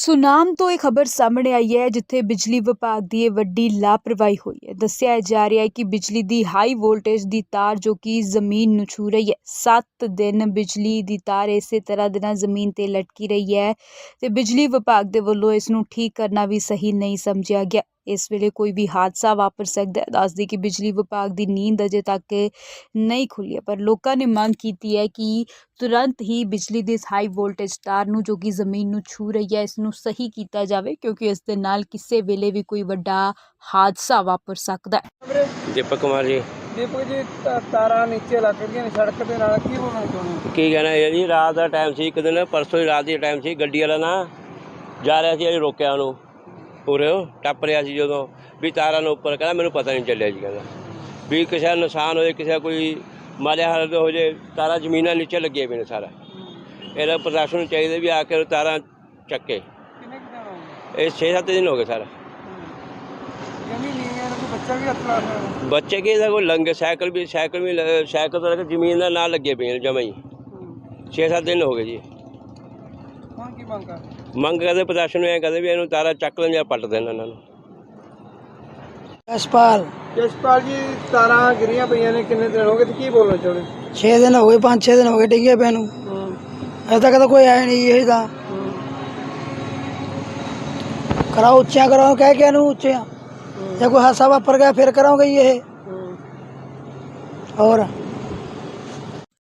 ਸੁਨਾਮ ਤੋਂ ਇਹ ਖਬਰ ਸਾਹਮਣੇ ਆਈ ਹੈ, ਜਿੱਥੇ ਬਿਜਲੀ ਵਿਭਾਗ ਦੀ ਇਹ ਵੱਡੀ ਲਾਪਰਵਾਹੀ ਹੋਈ ਹੈ। ਦੱਸਿਆ ਜਾ ਰਿਹਾ ਹੈ ਕਿ ਬਿਜਲੀ ਦੀ ਹਾਈ ਵੋਲਟੇਜ ਦੀ ਤਾਰ ਜੋ ਕਿ ਜ਼ਮੀਨ ਨੂੰ ਛੂ ਰਹੀ ਹੈ 7 ਦਿਨ ਬਿਜਲੀ ਦੀ ਤਾਰ ਇਸੇ ਤਰ੍ਹਾਂ ਦੇ ਨਾਲ ਜ਼ਮੀਨ ਤੇ ਲਟਕੀ ਰਹੀ ਹੈ ਤੇ ਬਿਜਲੀ ਵਿਭਾਗ ਦੇ ਵੱਲੋਂ ਇਸ ਨੂੰ ਠੀਕ ਕਰਨਾ ਵੀ ਸਹੀ ਨਹੀਂ ਸਮਝਿਆ ਗਿਆ। ਇਸ ਵੇਲੇ ਕੋਈ ਵੀ ਹਾਦਸਾ ਵਾਪਰ ਸਕਦਾ ਹੈ। ਦੱਸਦੀ ਕਿ ਬਿਜਲੀ ਵਿਭਾਗ ਦੀ ਨੀਂਦ ਅਜੇ ਤੱਕ ਨਹੀਂ ਖੁੱਲੀ ਹੈ ਪਰ ਲੋਕਾਂ ਨੇ ਮੰਗ ਕੀਤੀ ਹੈ ਕਿ ਤੁਰੰਤ ਹੀ ਬਿਜਲੀ ਦੀ ਇਸ ਹਾਈ ਵੋਲਟੇਜ ਤਾਰ ਨੂੰ ਜੋ ਕਿ ਜ਼ਮੀਨ ਨੂੰ ਛੂ ਰਹੀ ਹੈ ਇਸ ਨੂੰ ਸਹੀ ਕੀਤਾ ਜਾਵੇ ਕਿਉਂਕਿ ਇਸ ਦੇ ਨਾਲ ਕਿਸੇ ਵੇਲੇ ਵੀ ਕੋਈ ਵੱਡਾ ਹਾਦਸਾ ਵਾਪਰ ਸਕਦਾ ਹੈ। ਦੀਪਕ ਕੁਮਾਰ ਜੀ। ਦੀਪਕ ਜੀ ਤਾ- ਤਾਰਾਂ ਨੀਚੇ ਲੱਗ ਗਈਆਂ ਨੇ ਸੜਕ ਦੇ ਨਾਲ ਕੀ ਹੋਣਾ ਚਾਹੁੰਦੇ ਕੀ ਕਹਿਣਾ ਹੈ ਜੀ ਰਾਤ ਦਾ ਟਾਈਮ ਸੀ ਇੱਕ ਦਿਨ ਪਰਸੋਂ ਰਾਤ ਦੀ ਟਾਈਮ ਸੀ ਗੱਡੀ ਵਾਲਾ ਨਾ ਜਾ ਰਿਹਾ ਸੀ ਅਸੀਂ ਰੋਕਿਆ ਉਹਨੂੰ। ਉਰੇ ਟੱਪ ਰਿਹਾ ਸੀ ਜਦੋਂ ਵੀ ਤਾਰਾਂ ਨੂੰ ਉੱਪਰ ਕਹਿੰਦਾ ਮੈਨੂੰ ਪਤਾ ਨਹੀਂ ਚੱਲਿਆ ਜੀ ਕਹਿੰਦਾ। ਵੀ ਕਿਸੇ ਦਾ ਨੁਕਸਾਨ ਹੋਏ ਕਿਸੇ ਦਾ ਕੋਈ ਮਾਲਿਆ ਹਾਲਤ ਹੋ ਜੇ ਤਾਰਾਂ ਜ਼ਮੀਨਾਂ ਨੀਚੇ ਲੱਗੀਆਂ ਪਈਆਂ ਨੇ ਸਾਰਾ। ਇਹਦਾ ਪ੍ਰਸ਼ਾਸਨ ਨੂੰ ਚਾਹੀਦਾ ਵੀ ਆ ਕੇ ਉਹ ਤਾਰਾਂ ਚੱਕੇ। ਇਹ 6-7 ਦਿਨ ਹੋ ਗਏ ਸਾਰਾ। ਬੱਚਾ ਕੀ ਦਾ ਕੋਈ ਲੰਗੇ ਸਾਈਕਲ ਵੀ ਸਾਈਕਲ ਵੀ ਸਾਈਕਲ ਤੋਂ ਜ਼ਮੀਨ ਦਾ ਨਾਲ ਲੱਗੇ ਪਏ ਨੇ ਜਮਾਂ ਹੀ। 6-7 ਦਿਨ ਹੋ ਗਏ ਜੀ। ਹੁਣ ਕੀ ਮੰਗ ਕਰ ਮੰਗ ਕਰਦੇ ਪ੍ਰਸ਼ਾਸਨ ਨੂੰ ਇਹ ਕਹਦੇ ਵੀ ਇਹਨੂੰ ਤਾਰਾ ਚੱਕ ਲੈਣ ਜਾਂ ਪੱਟ ਦੇਣ ਇਹਨਾਂ ਨੂੰ। ਯਸ਼ਪਾਲ ਜਸਪਾਲ ਜੀ ਤਾਰਾਂ ਗਿਰੀਆਂ ਪਈਆਂ ਨੇ ਕਿੰਨੇ ਦਿਨ ਹੋ ਗਏ ਤੇ ਕੀ ਬੋਲਣਾ ਚਾਹੁੰਦੇ? 6 ਦਿਨ ਹੋ ਗਏ 5-6 ਦਿਨ ਹੋ ਗਏ ਡਿੱਗੇ ਪਏ ਨੂੰ। ਅਜੇ ਤੱਕ ਤਾਂ ਕੋਈ ਆਇਆ ਨਹੀਂ ਇਹ ਤਾਂ। ਕਰਾਓ ਉੱਚਿਆਂ ਕਰਾਓ ਕਹਿ ਕੇ ਇਹਨੂੰ ਉੱਚਿਆਂ। ਜੇ ਕੋਈ ਹਾਸਾ ਵਾਪਰ ਗਿਆ ਫਿਰ ਕਰਾਂਗੇ ਇਹ। ਹੋਰ?